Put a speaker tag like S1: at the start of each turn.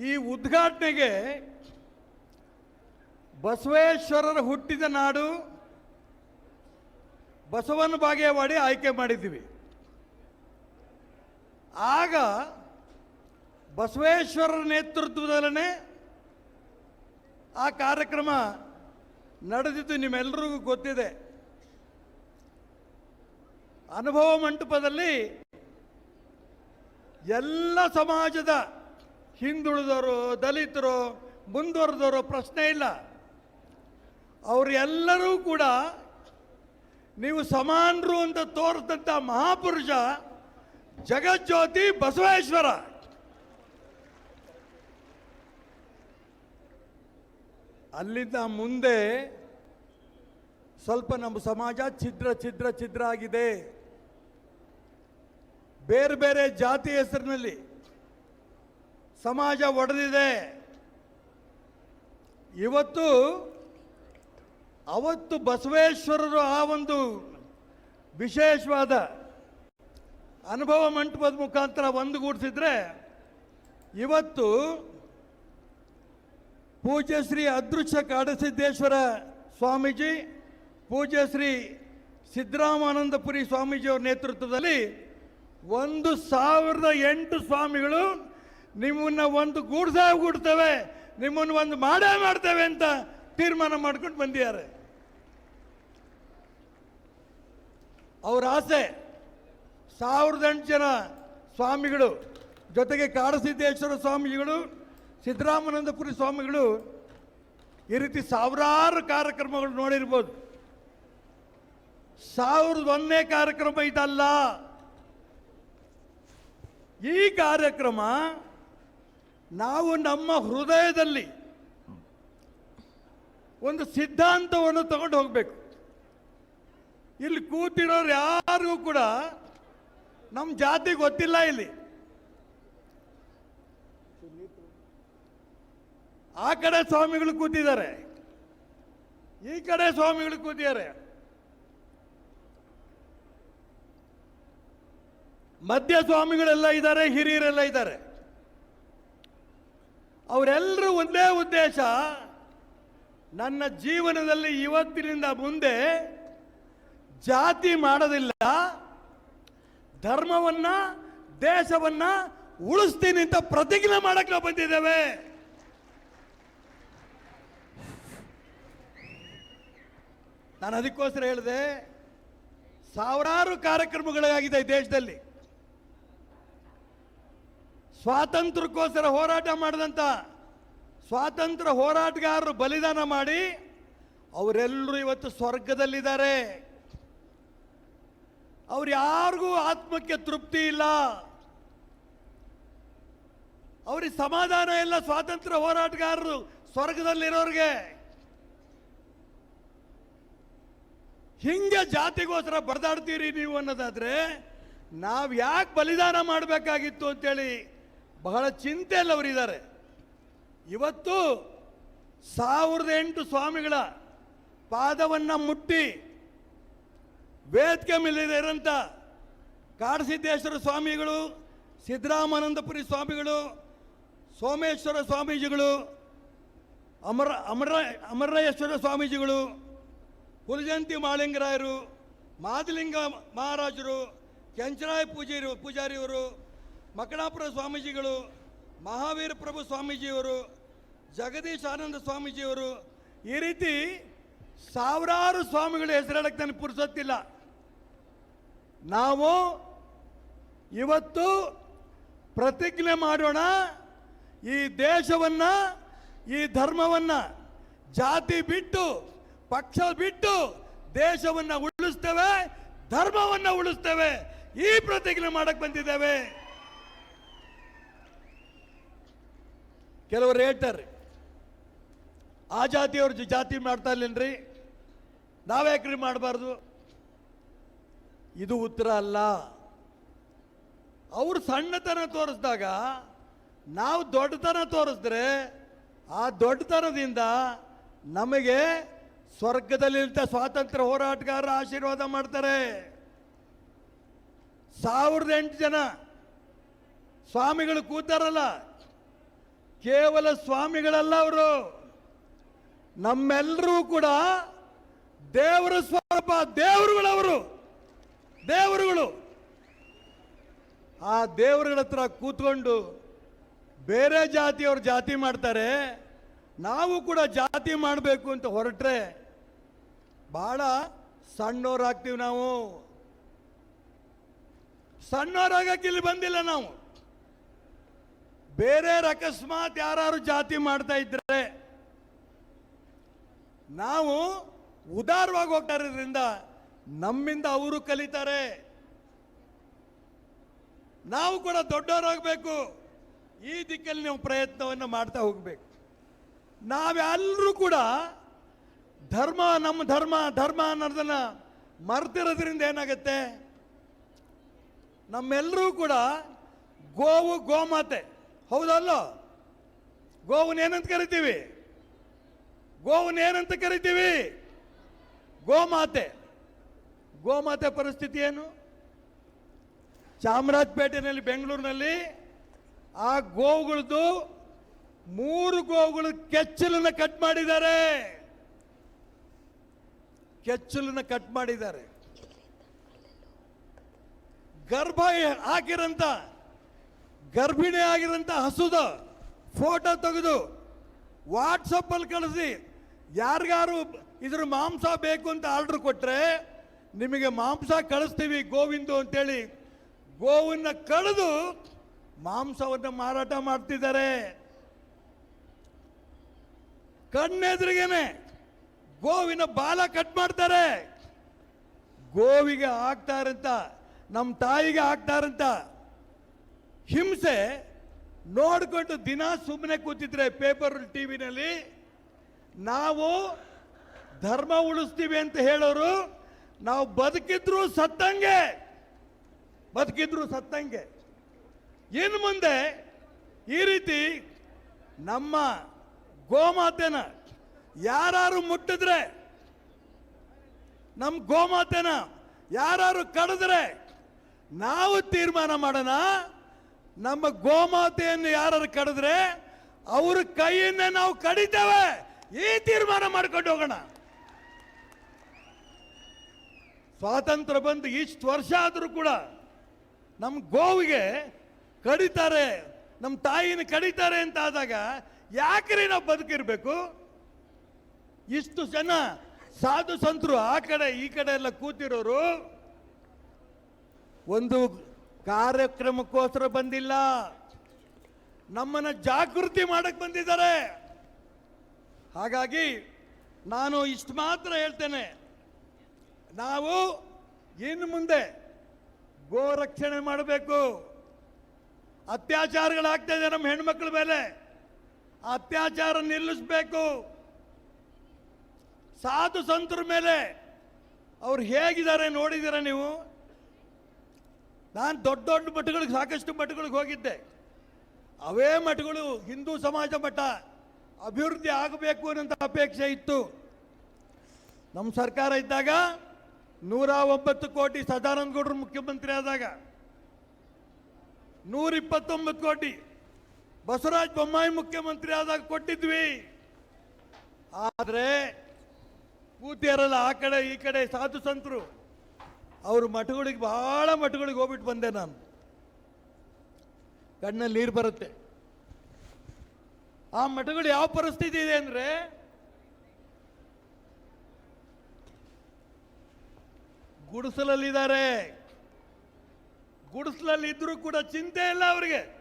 S1: ಈ ಉದ್ಘಾಟನೆಗೆ ಬಸವೇಶ್ವರರ ಹುಟ್ಟಿದ ನಾಡು ಬಸವನ ಬಾಗೇವಾಡಿ ಆಯ್ಕೆ ಮಾಡಿದ್ದೀವಿ. ಆಗ ಬಸವೇಶ್ವರರ ನೇತೃತ್ವದಲ್ಲೇ ಆ ಕಾರ್ಯಕ್ರಮ ನಡೆದಿದ್ದು ನಿಮ್ಮೆಲ್ಲರಿಗೂ ಗೊತ್ತಿದೆ. ಅನುಭವ ಮಂಟಪದಲ್ಲಿ ಎಲ್ಲ ಸಮಾಜದ ಹಿಂದುಳಿದವರು ದಲಿತರು ಮುಂದುವರೆದವರು ಪ್ರಶ್ನೆ ಇಲ್ಲ. ಅವರೆಲ್ಲರೂ ಕೂಡ ನೀವು ಸಮಾನರು ಅಂತ ತೋರಿಸಿದಂಥ ಮಹಾಪುರುಷ ಜಗಜ್ಯೋತಿ ಬಸವೇಶ್ವರ. ಅಲ್ಲಿಂದ ಮುಂದೆ ಸ್ವಲ್ಪ ನಮ್ಮ ಸಮಾಜ ಛಿದ್ರ ಛಿದ್ರ ಛಿದ್ರ ಆಗಿದೆ. ಬೇರೆ ಬೇರೆ ಜಾತಿ ಹೆಸರಿನಲ್ಲಿ ಸಮಾಜ ಒಡೆದಿದೆ. ಇವತ್ತು ಅವತ್ತು ಬಸವೇಶ್ವರರು ಆ ಒಂದು ವಿಶೇಷವಾದ ಅನುಭವ ಮಂಟಪದ ಮುಖಾಂತರ ಒಂದುಗೂಡಿಸಿದ್ರೆ, ಇವತ್ತು ಪೂಜ್ಯ ಶ್ರೀ ಅದೃಶ್ಯ ಕಾಡಸಿದ್ದೇಶ್ವರ ಸ್ವಾಮೀಜಿ, ಪೂಜ್ಯ ಶ್ರೀ ಸಿದ್ದರಾಮಾನಂದಪುರಿ ಸ್ವಾಮೀಜಿಯವರ ನೇತೃತ್ವದಲ್ಲಿ ಒಂದು ಸಾವಿರದ ಎಂಟು ಸ್ವಾಮಿಗಳು ನಿಮ್ಮನ್ನ ಒಂದು ಗೂಡ್ಸ ಗೂಡ್ತೇವೆ, ನಿಮ್ಮನ್ನು ಒಂದು ಮಾಡೇ ಮಾಡ್ತೇವೆ ಅಂತ ತೀರ್ಮಾನ ಮಾಡ್ಕೊಂಡು ಬಂದಿದ್ದಾರೆ. ಅವ್ರ ಆಸೆ, ಸಾವಿರದ ಎಂಟು ಜನ ಸ್ವಾಮಿಗಳು, ಜೊತೆಗೆ ಕಾಡಸಿದ್ದೇಶ್ವರ ಸ್ವಾಮಿಗಳು, ಸಿದ್ದರಾಮಾನಂದಪುರಿ ಸ್ವಾಮಿಗಳು, ಈ ರೀತಿ ಸಾವಿರಾರು ಕಾರ್ಯಕ್ರಮಗಳು ನೋಡಿರ್ಬೋದು. ಸಾವಿರದ ಒಂದನೇ ಕಾರ್ಯಕ್ರಮ ಇದಲ್ಲ. ಈ ಕಾರ್ಯಕ್ರಮ ನಾವು ನಮ್ಮ ಹೃದಯದಲ್ಲಿ ಒಂದು ಸಿದ್ಧಾಂತವನ್ನು ತಗೊಂಡು ಹೋಗಬೇಕು. ಇಲ್ಲಿ ಕೂತಿರೋರು ಯಾರಿಗೂ ಕೂಡ ನಮ್ಮ ಜಾತಿ ಗೊತ್ತಿಲ್ಲ ಇಲ್ಲಿ. ಆ ಕಡೆ ಸ್ವಾಮಿಗಳು ಕೂತಿದ್ದಾರೆ. ಈ ಕಡೆ ಸ್ವಾಮಿಗಳು ಕೂತಿದ್ದಾರೆ. ಮಧ್ಯ ಸ್ವಾಮಿಗಳೆಲ್ಲ ಇದ್ದಾರೆ, ಹಿರಿಯರೆಲ್ಲ ಇದ್ದಾರೆ. ಅವರೆಲ್ಲರೂ ಒಂದೇ ಉದ್ದೇಶ, ನನ್ನ ಜೀವನದಲ್ಲಿ ಇವತ್ತಿನಿಂದ ಮುಂದೆ ಜಾತಿ ಮಾಡೋದಿಲ್ಲ, ಧರ್ಮವನ್ನ, ದೇಶವನ್ನ ಉಳಿಸ್ತೀನಿ ಅಂತ ಪ್ರತಿಜ್ಞೆ ಮಾಡಕ್ಕೆ ನಾವು ಬಂದಿದ್ದೇವೆ. ನಾನು ಅದಕ್ಕೋಸ್ಕರ ಹೇಳಿದೆ, ಸಾವಿರಾರು ಕಾರ್ಯಕ್ರಮಗಳಾಗಿದೆ ಈ ದೇಶದಲ್ಲಿ. ಸ್ವಾತಂತ್ರ್ಯಕ್ಕೋಸ್ಕರ ಹೋರಾಟ ಮಾಡಿದಂಥ ಸ್ವಾತಂತ್ರ್ಯ ಹೋರಾಟಗಾರರು ಬಲಿದಾನ ಮಾಡಿ ಅವರೆಲ್ಲರೂ ಇವತ್ತು ಸ್ವರ್ಗದಲ್ಲಿದ್ದಾರೆ. ಅವ್ರು ಯಾರಿಗೂ ಆತ್ಮಕ್ಕೆ ತೃಪ್ತಿ ಇಲ್ಲ. ಅವ್ರಿಗೆ ಸಮಾಧಾನ ಇಲ್ಲ ಸ್ವಾತಂತ್ರ್ಯ ಹೋರಾಟಗಾರರು ಸ್ವರ್ಗದಲ್ಲಿರೋರಿಗೆ. ಹಿಂಗೆ ಜಾತಿಗೋಸ್ಕರ ಬಡದಾಡ್ತೀರಿ ನೀವು ಅನ್ನೋದಾದರೆ ನಾವು ಯಾಕೆ ಬಲಿದಾನ ಮಾಡಬೇಕಾಗಿತ್ತು ಅಂತೇಳಿ ಬಹಳ ಚಿಂತೆಯಲ್ಲಿ ಅವರಿದ್ದಾರೆ ಇವತ್ತು ಸಾವಿರದ ಎಂಟು ಸ್ವಾಮಿಗಳ ಪಾದವನ್ನು ಮುಟ್ಟಿ ವೇದಿಕೆ ಮೇಲಿದೆ ಇರೋಂಥ ಕಾಡಸಿದ್ದೇಶ್ವರ ಸ್ವಾಮಿಗಳು, ಸಿದ್ದರಾಮಾನಂದಪುರಿ ಸ್ವಾಮಿಗಳು, ಸೋಮೇಶ್ವರ ಸ್ವಾಮೀಜಿಗಳು, ಅಮರ ಅಮರ ಅಮರಯ್ಯೇಶ್ವರ ಸ್ವಾಮೀಜಿಗಳು ಹುಲಜಂತಿ ಮಾಳಿಂಗರಾಯರು, ಮಾದಲಿಂಗ ಮಹಾರಾಜರು ಕೆಂಚರಾಯ ಪೂಜಾರಿ, ಪೂಜಾರಿಯವರು ಮಕಣಾಪುರ ಸ್ವಾಮೀಜಿಗಳು, ಮಹಾವೀರ ಪ್ರಭು ಸ್ವಾಮೀಜಿಯವರು, ಜಗದೀಶ್ ಆನಂದ ಸ್ವಾಮೀಜಿಯವರು, ಈ ರೀತಿ ಸಾವಿರಾರು ಸ್ವಾಮಿಗಳ ಹೆಸರೇಳಕ್ಕೆ ನನಗೆ ಪುರುಸೊತ್ತಿಲ್ಲ. ನಾವು ಇವತ್ತು ಪ್ರತಿಜ್ಞೆ ಮಾಡೋಣ, ಈ ದೇಶವನ್ನು, ಈ ಧರ್ಮವನ್ನು ಜಾತಿ ಬಿಟ್ಟು, ಪಕ್ಷ ಬಿಟ್ಟು, ದೇಶವನ್ನು ಉಳಿಸ್ತೇವೆ, ಧರ್ಮವನ್ನು ಉಳಿಸ್ತೇವೆ, ಈ ಪ್ರತಿಜ್ಞೆ ಮಾಡಕ್ಕೆ ಬಂದಿದ್ದೇವೆ. ಕೆಲವರು ಹೇಳ್ತಾರೆ, ಆ ಜಾತಿಯವ್ರ ಜಾತಿ ಮಾಡ್ತಾ ಇಲ್ಲೇನ್ರಿ? ನಾವ್ಯಾಕ್ರಿ ಮಾಡಬಾರ್ದು. ಇದು ಉತ್ತರ ಅಲ್ಲ. ಅವರು ಸಣ್ಣತನ ತೋರಿಸಿದಾಗ, ನಾವು ದೊಡ್ಡತನ ತೋರಿಸಿದ್ರೆ, ಆ ದೊಡ್ಡತನದಿಂದ ನಮಗೆ ಸ್ವರ್ಗದಲ್ಲಿಂಥ ಸ್ವಾತಂತ್ರ್ಯ ಹೋರಾಟಗಾರರ ಆಶೀರ್ವಾದ ಮಾಡ್ತಾರೆ. ಸಾವಿರದ ಎಂಟು ಜನ ಸ್ವಾಮಿಗಳು ಕೂತಾರಲ್ಲ ಕೇವಲ ಸ್ವಾಮಿಗಳಲ್ಲ ಅವರು. ನಮ್ಮೆಲ್ಲರೂ ಕೂಡ ದೇವರ ಸ್ವರೂಪ, ದೇವರುಗಳವರು. ದೇವರುಗಳು. ಆ ದೇವರುಗಳ ಹತ್ರ ಕೂತ್ಕೊಂಡು ಬೇರೆ ಜಾತಿಯವರು ಜಾತಿ ಮಾಡ್ತಾರೆ. ನಾವು ಕೂಡ ಜಾತಿ ಮಾಡಬೇಕು ಅಂತ ಹೊರಟ್ರೆ ಬಹಳ ಸಣ್ಣವರಾಗ್ತೀವಿ ನಾವು. ಸಣ್ಣವರಾಗಕ್ಕೆ ಇಲ್ಲಿ ಬಂದಿಲ್ಲ ನಾವು. ಬೇರೆ ಅಕಸ್ಮಾತ್ ಯಾರು ಜಾತಿ ಮಾಡ್ತಾ ಇದ್ರೆ ನಾವು ಉದಾರವಾಗಿ ಹೋಗ್ತಾ ಇರೋದ್ರಿಂದ ನಮ್ಮಿಂದ ಅವರು ಕಲಿತಾರೆ. ನಾವು ಕೂಡ ದೊಡ್ಡವರಾಗಬೇಕು. ಈ ದಿಕ್ಕಲ್ಲಿ ನಾವು ಪ್ರಯತ್ನವನ್ನು ಮಾಡ್ತಾ ಹೋಗ್ಬೇಕು. ನಾವೆಲ್ಲರೂ ಕೂಡ ಧರ್ಮ, ನಮ್ಮ ಧರ್ಮ ಧರ್ಮ ಅನ್ನೋದನ್ನ ಮರ್ತಿರೋದ್ರಿಂದ ಏನಾಗುತ್ತೆ? ನಮ್ಮೆಲ್ಲರೂ ಕೂಡ ಗೋವು, ಗೋಮಾತೆ. ಹೌದಲ್ಲ? ಏನಂತ ಕರಿತೀವಿ? ಗೋವನ್ನ ಏನಂತ ಕರಿತೀವಿ? ಗೋಮಾತೆ. ಗೋಮಾತೆ ಪರಿಸ್ಥಿತಿ ಏನು? ಚಾಮರಾಜಪೇಟೆಯಲ್ಲಿ ಬೆಂಗಳೂರಿನಲ್ಲಿ ಆ ಗೋವುಗಳದ್ದು ಮೂರು ಗೋವುಗಳು ಕೆಚ್ಚಲನ್ನ ಕಟ್ ಮಾಡಿದ್ದಾರೆ. ಕೆಚ್ಚಲನ್ನ ಕಟ್ ಮಾಡಿದ್ದಾರೆ. ಗರ್ಭ ಹಾಕಿರಂತ ಗರ್ಭಿಣಿ ಆಗಿರೋಂಥ ಹಸುದ ಫೋಟೋ ತೆಗೆದು ವಾಟ್ಸಪ್ ಅಲ್ಲಿ ಕಳಿಸಿ. ಯಾರಿಗಾರು ಇದ್ರ ಮಾಂಸ ಬೇಕು ಅಂತ ಆರ್ಡರ್ ಕೊಟ್ರೆ ನಿಮಗೆ ಮಾಂಸ ಕಳಿಸ್ತೀವಿ ಗೋವಿಂದು ಅಂತೇಳಿ. ಗೋವನ್ನ ಕಳೆದು ಮಾಂಸವನ್ನು ಮಾರಾಟ ಮಾಡ್ತಿದ್ದಾರೆ. ಕಣ್ಣೆದುರಿಗೇನೆ ಗೋವಿನ ಬಾಲ ಕಟ್ ಮಾಡ್ತಾರೆ. ಗೋವಿಗೆ ಆಗ್ತಾರಂತ ನಮ್ಮ ತಾಯಿಗೆ ಹಾಕ್ತಾರಂತ ಹಿಂಸೆ ನೋಡ್ಕೊಂಡು ದಿನ ಸುಮ್ಮನೆ ಕೂತಿದ್ರೆ ಪೇಪರ್ ಟಿವಿನಲ್ಲಿ ನಾವು ಧರ್ಮ ಉಳಿಸ್ತೀವಿ ಅಂತ ಹೇಳೋರು, ನಾವು ಬದುಕಿದ್ರು ಸತ್ತಂಗೆ ಬದುಕಿದ್ರು ಸತ್ತಂಗೆ. ಇನ್ನು ಮುಂದೆ ಈ ರೀತಿ ನಮ್ಮ ಗೋಮಾತೆನ ಯಾರು ಮುಟ್ಟಿದ್ರೆ, ನಮ್ಮ ಗೋಮಾತೆನ ಯಾರು ಕಡಿದ್ರೆ, ನಾವು ತೀರ್ಮಾನ ಮಾಡೋಣ. ನಮ್ಮ ಗೋಮಾತೆಯನ್ನು ಯಾರು ಕಡಿದ್ರೆ ಅವ್ರ ಕೈಯನ್ನ ನಾವು ಕಡಿತೇವೆ. ಈ ತೀರ್ಮಾನ ಮಾಡ್ಕೊಂಡು ಹೋಗೋಣ. ಸ್ವಾತಂತ್ರ್ಯ ಬಂದು ಇಷ್ಟು ವರ್ಷ ಆದರೂ ಕೂಡ ನಮ್ಮ ಗೋವಿಗೆ ಕಡಿತಾರೆ ನಮ್ಮ ತಾಯಿನ ಕಡಿತಾರೆ ಅಂತ ಆದಾಗ ಯಾಕ್ರಿ ನಾವು ಬದುಕಿರ್ಬೇಕು? ಇಷ್ಟು ಜನ ಸಾಧು ಸಂತರು ಆ ಕಡೆ ಈ ಕಡೆ ಎಲ್ಲ ಕೂತಿರೋರು ಒಂದು ಕಾರ್ಯಕ್ರಮಕ್ಕೋಸ್ಕರ ಬಂದಿಲ್ಲ. ನಮ್ಮನ್ನ ಜಾಗೃತಿ ಮಾಡಕ್ಕೆ ಬಂದಿದ್ದಾರೆ. ಹಾಗಾಗಿ ನಾನು ಇಷ್ಟು ಮಾತ್ರ ಹೇಳ್ತೇನೆ. ನಾವು ಇನ್ನು ಮುಂದೆ ಗೋ ರಕ್ಷಣೆ ಮಾಡಬೇಕು. ಅತ್ಯಾಚಾರಗಳಾಗ್ತಾ ಇದೆ ನಮ್ಮ ಹೆಣ್ಮಕ್ಳ ಮೇಲೆ. ಅತ್ಯಾಚಾರ ನಿಲ್ಲಿಸಬೇಕು. ಸಾಧು ಸಂತರ ಮೇಲೆ ಅವ್ರು ಹೇಗಿದ್ದಾರೆ ನೋಡಿದ್ದೀರಾ ನೀವು? ನಾನು ದೊಡ್ಡ ದೊಡ್ಡ ಮಠಗಳಿಗೆ, ಸಾಕಷ್ಟು ಮಠಗಳಿಗೆ ಹೋಗಿದ್ದೆ. ಅವೇ ಮಠಗಳು ಹಿಂದೂ ಸಮಾಜ ಮಠ. ಅಭಿವೃದ್ಧಿ ಆಗಬೇಕು ಅನ್ನೋಂಥ ಅಪೇಕ್ಷೆ ಇತ್ತು. ನಮ್ಮ ಸರ್ಕಾರ ಇದ್ದಾಗ ನೂರ ಒಂಬತ್ತು ಕೋಟಿ ಸದಾನಂದ ಗೌಡರು ಮುಖ್ಯಮಂತ್ರಿ ಆದಾಗ. ನೂರ ಇಪ್ಪತ್ತೊಂಬತ್ತು ಕೋಟಿ ಬಸವರಾಜ ಬೊಮ್ಮಾಯಿ ಮುಖ್ಯಮಂತ್ರಿ ಆದಾಗ ಕೊಟ್ಟಿದ್ವಿ. ಆದರೆ, ಕೂತಿಯರಲ್ಲ ಆ ಕಡೆ, ಈ ಕಡೆ ಸಾಧು ಸಂತರು. ಅವ್ರ ಮಠಗಳಿಗೆ ಬಹಳ ಮಠಗಳಿಗೆ ಹೋಗ್ಬಿಟ್ಟು ಬಂದೆ ನಾನು. ಕಣ್ಣಲ್ಲಿ ನೀರು ಬರುತ್ತೆ. ಆ ಮಠಗಳು ಯಾವ ಪರಿಸ್ಥಿತಿ ಇದೆ ಅಂದ್ರೆ ಗುಡಿಸಲಲ್ಲಿದ್ದಾರೆ. ಗುಡಿಸಲಲ್ಲಿ ಇದ್ರೂ ಕೂಡ ಚಿಂತೆ ಇಲ್ಲ ಅವರಿಗೆ.